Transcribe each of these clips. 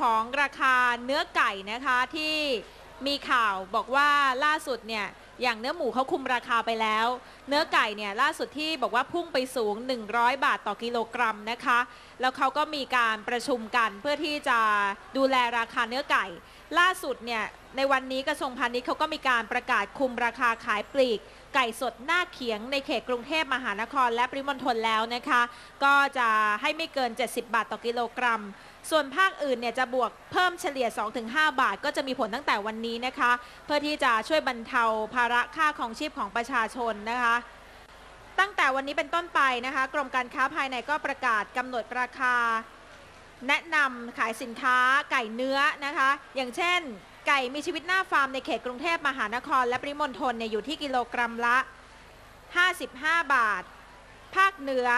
ของราคาเนื้อไก่นะคะที่มีข่าวบอกว่าล่าสุดเนี่ย อย่างเนื้อหมูเขาคุมราคาไปแล้ว เนื้อไก่เนี่ยล่าสุดที่บอกว่าพุ่งไปสูง 100 บาทต่อกิโลกรัมนะคะ แล้วเขาก็มีการประชุมกันเพื่อที่จะดูแลราคาเนื้อไก่ ล่าสุดเนี่ยในวันนี้กระทรวงพาณิชย์เขาก็มีการประกาศคุมราคาขายปลีก ไก่สดหน้าเขียงในเขตกรุงเทพมหานคร และปริมณฑลแล้วนะคะ ก็จะให้ไม่เกิน 70 บาทต่อกิโลกรัมส่วนภาคอื่นเนี่ยจะบวกเพิ่มเฉลี่ย 2-5 บาท ก็จะมีผลตั้งแต่วันนี้นะคะ เพื่อที่จะช่วยบรรเทาภาระค่าของชีพของประชาชนนะคะ ตั้งแต่วันนี้เป็นต้นไปนะคะ กรมการค้าภายในก็ประกาศกำหนดราคา แนะนำขายสินค้าไก่เนื้อนะคะ อย่างเช่น ไก่มีชีวิตหน้าฟาร์มในเขตกรุงเทพมหานคร และปริมณฑลเนี่ยอยู่ที่กิโลกรัมละ 55 บาท ภาคเหนือ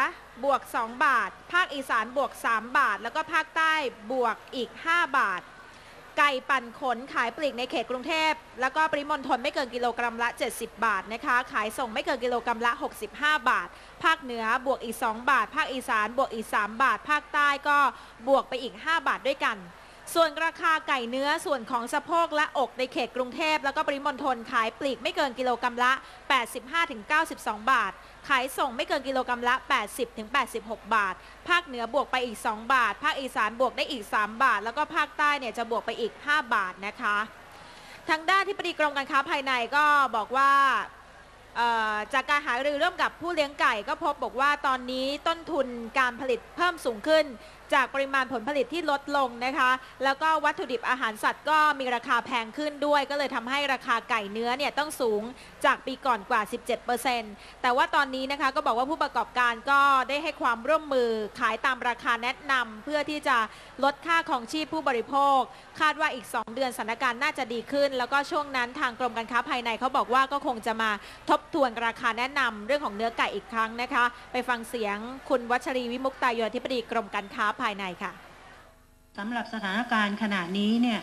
บวก 2 บาท ภาคอีสานบวก 3 บาท แล้วก็ภาคใต้บวกอีก 5 บาท ไก่ปั่นขนขายปลีกในเขตกรุงเทพ แล้วก็ปริมณฑลไม่เกินกิโลกรัมละ 70 บาทนะคะ ขายส่งไม่เกินกิโลกรัมละ 65 บาท ภาคเหนือบวกอีก 2 บาท ภาคอีสานบวกอีก 3 บาท ภาคใต้ก็บวกไปอีก 5 บาทด้วยกัน ส่วนราคาไก่เนื้อส่วนของสะโพกและอกในเขตกรุงเทพแล้วก็ปริมณฑลขายปลีกไม่เกินกิโลกรัมละ 85-92 บาท ขายส่งไม่เกินกิโลกรัมละ 80-86 บาท ภาคเหนือบวกไปอีก 2 บาท ภาคอีสานบวกได้อีก 3 บาท แล้วก็ภาคใต้เนี่ยจะบวกไปอีก 5 บาทนะคะ ทางด้านที่ปดีกรมการค้าภายในก็บอกว่า จากการหารือร่วมกับผู้เลี้ยงไก่ก็พบบอกว่าตอนนี้ต้นทุนการผลิตเพิ่มสูงขึ้น จากปริมาณผลผลิตที่ลดลงนะคะ แล้วก็วัตถุดิบอาหารสัตว์ก็มีราคาแพงขึ้นด้วย ก็เลยทำให้ราคาไก่เนื้อเนี่ยต้องสูงจากปีก่อนกว่า 17%แต่ว่าตอนนี้นะคะก็บอกว่าผู้ประกอบการก็ได้ให้ความร่วมมือขายตามราคาแนะนำเพื่อที่จะลดค่าของชีพผู้บริโภค คาดว่าอีก 2 เดือนสถานการณ์น่าจะดีขึ้น แล้วก็ช่วงนั้นทางกรมการค้าภายในเขาบอกว่าก็คงจะมาทบทวนราคาแนะนำเรื่องของเนื้อไก่อีกครั้งนะคะ ไปฟังเสียงคุณวัชรีวิมุกตายนอธิบดีกรมการค้าภายในค่ะสำหรับสถานการณ์ขณะนี้เนี่ย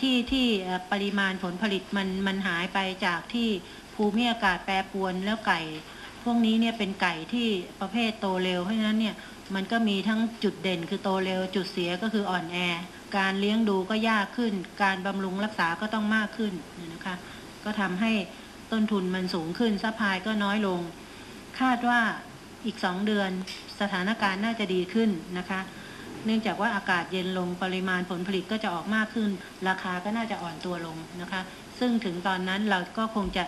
ที่ที่ปริมาณผลผลิตมันมันหายไปจากที่ภูมิอากาศแปรปรวนแล้วไก่ พวกนี้เนี่ยเป็นไก่ที่ประเภทโตเร็วเพราะฉะนั้นเนี่ยมันก็มีทั้งจุดเด่นคือโตเร็ว จุดเสียก็คืออ่อนแอ การเลี้ยงดูก็ยากขึ้น การบำรุงรักษาก็ต้องมากขึ้นนะคะ ก็ทำให้ ต้นทุนมันสูงขึ้นซัพพลายก็น้อยลง คาดว่าอีกสองเดือนสถานการณ์น่าจะดีขึ้นนะคะ เนื่องจากว่าอากาศเย็นลงปริมาณผลผลิตก็จะออกมากขึ้น ราคาก็น่าจะอ่อนตัวลงนะคะ ซึ่งถึงตอนนั้นเราก็คงจะ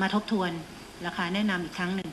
มาทบทวนราคาแนะนำอีกครั้งหนึ่ง